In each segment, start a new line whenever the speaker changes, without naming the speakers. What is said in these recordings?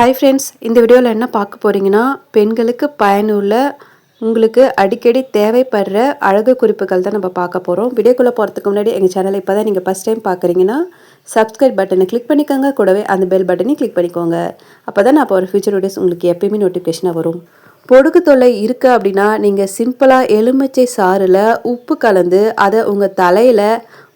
Hi friends இந்த வீடியோவில் என்ன பார்க்க போகிறீங்கன்னா பெண்களுக்கு பயனுள்ள உங்களுக்கு அடிக்கடி தேவைப்படுற அழகு குறிப்புகள் தான் நம்ம பார்க்க போகிறோம் வீடியோக்குள்ளே போகிறதுக்கு முன்னாடி எங்கள் சேனலை இப்போ தான் நீங்கள் ஃபஸ்ட் டைம் பார்க்குறீங்கன்னா சப்ஸ்கிரைப் பட்டனை கிளிக் பண்ணிக்கோங்க. கூடவே அந்த பெல் பட்டனையும் கிளிக் பண்ணிக்கோங்க. அப்போ தான் நான் இப்போ ஒரு ஃபியூச்சர் வீடியோஸ் உங்களுக்கு எப்பயுமே நோட்டிஃபிகேஷனாக வரும். பொடுகு தொல்லை இருக்குது அப்படின்னா நீங்கள் சிம்பிளாக எலுமிச்சை சாறில் உப்பு கலந்து அதை உங்கள் தலையில்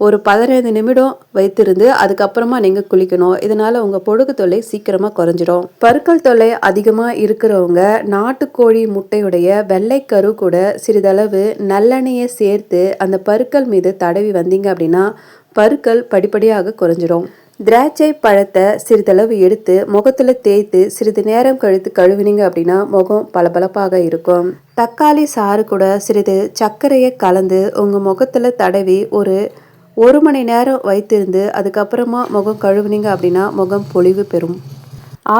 ஒரு பதினைந்து நிமிடம் வைத்திருந்து அதுக்கப்புறமா நீங்கள் குளிக்கணும். இதனால் உங்கள் பொடுகு தொல்லை சீக்கிரமாக குறைஞ்சிரும். பருக்கள் தொல்லை அதிகமாக இருக்கிறவங்க நாட்டுக்கோழி முட்டையுடைய வெள்ளைக்கரு கூட சிறிதளவு நல்லெண்ணெயை சேர்த்து அந்த பருக்கள் மீது தடவி வந்தீங்க அப்படின்னா பருக்கள் படிப்படியாக குறைஞ்சிடும் திராட்சை பழத்தை சிறிதளவு எடுத்து முகத்தில் தேய்த்து சிறிது நேரம் கழித்து கழுவினீங்க அப்படின்னா முகம் பளபளப்பாக இருக்கும். தக்காளி சாறு கூட சிறிது சர்க்கரையை கலந்து உங்கள் முகத்தில் தடவி ஒரு ஒரு மணி நேரம் வைத்திருந்து அதுக்கப்புறமா முகம் கழுவுனீங்க அப்படின்னா முகம் பொழிவு பெறும்.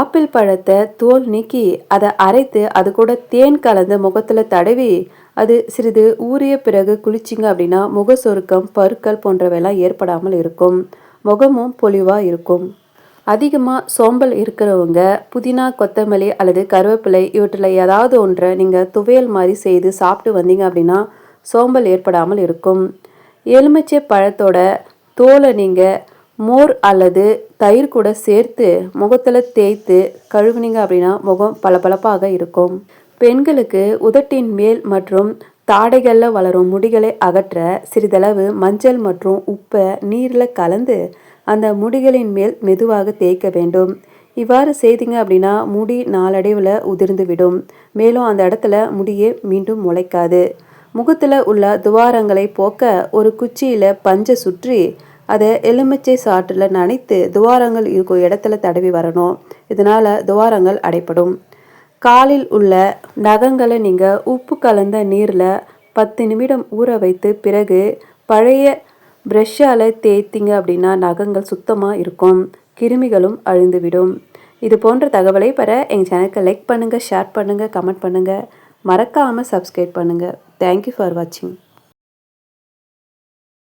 ஆப்பிள் பழத்தை தோல் நீக்கி அதை அரைத்து அது கூட தேன் கலந்து முகத்தில் தடவி அது சிறிது ஊறிய பிறகு குளிச்சிங்க அப்படின்னா முக சொருக்கம் பருக்கள் போன்றவையெல்லாம் ஏற்படாமல் இருக்கும். முகமும் பொலிவாக இருக்கும். அதிகமாக சோம்பல் இருக்கிறவங்க புதினா கொத்தமல்லி அல்லது கருவேப்பிலை இவற்றில் ஏதாவது ஒன்றை நீங்கள் துவையல் மாதிரி செய்து சாப்பிட்டு வந்தீங்க அப்படின்னா சோம்பல் ஏற்படாமல் இருக்கும். எலுமிச்சை பழத்தோட தோலை நீங்கள் மோர் அல்லது தயிர் கூட சேர்த்து முகத்தில் தேய்த்து கழுவுனீங்க அப்படின்னா முகம் பளபளப்பாக இருக்கும். பெண்களுக்கு உதட்டின் மேல் மற்றும் தாடைகளில் வளரும் முடிகளை அகற்ற சிறிதளவு மஞ்சள் மற்றும் உப்பை நீரில் கலந்து அந்த முடிகளின் மேல் மெதுவாக தேய்க்க வேண்டும். இவ்வாறு செய்தீங்க அப்படின்னா முடி நாளடைவில் உதிர்ந்து விடும். மேலும் அந்த இடத்துல முடியே மீண்டும் முளைக்காது. முகத்தில் உள்ள துவாரங்களை போக்க ஒரு குச்சியில் பஞ்சை சுற்றி அதை எலுமிச்சை சாற்றில் நனைத்து துவாரங்கள் இருக்கும் இடத்துல தடவி வரணும். இதனால் துவாரங்கள் அடைப்படும் காலில் உள்ள நகங்களை நீங்கள் உப்பு கலந்த நீரில் பத்து நிமிடம் ஊற வைத்து பிறகு பழைய ப்ரெஷ்ஷால் தேய்த்திங்க அப்படின்னா நகங்கள் சுத்தமாக இருக்கும். கிருமிகளும் அழிந்துவிடும். இது போன்ற தகவலை பெற எங்கள் சேனலுக்கு லைக் பண்ணுங்கள் ஷேர் பண்ணுங்கள் கமெண்ட் பண்ணுங்கள் மறக்காமல் சப்ஸ்கிரைப் பண்ணுங்கள் தேங்க்யூ ஃபார் வாட்சிங்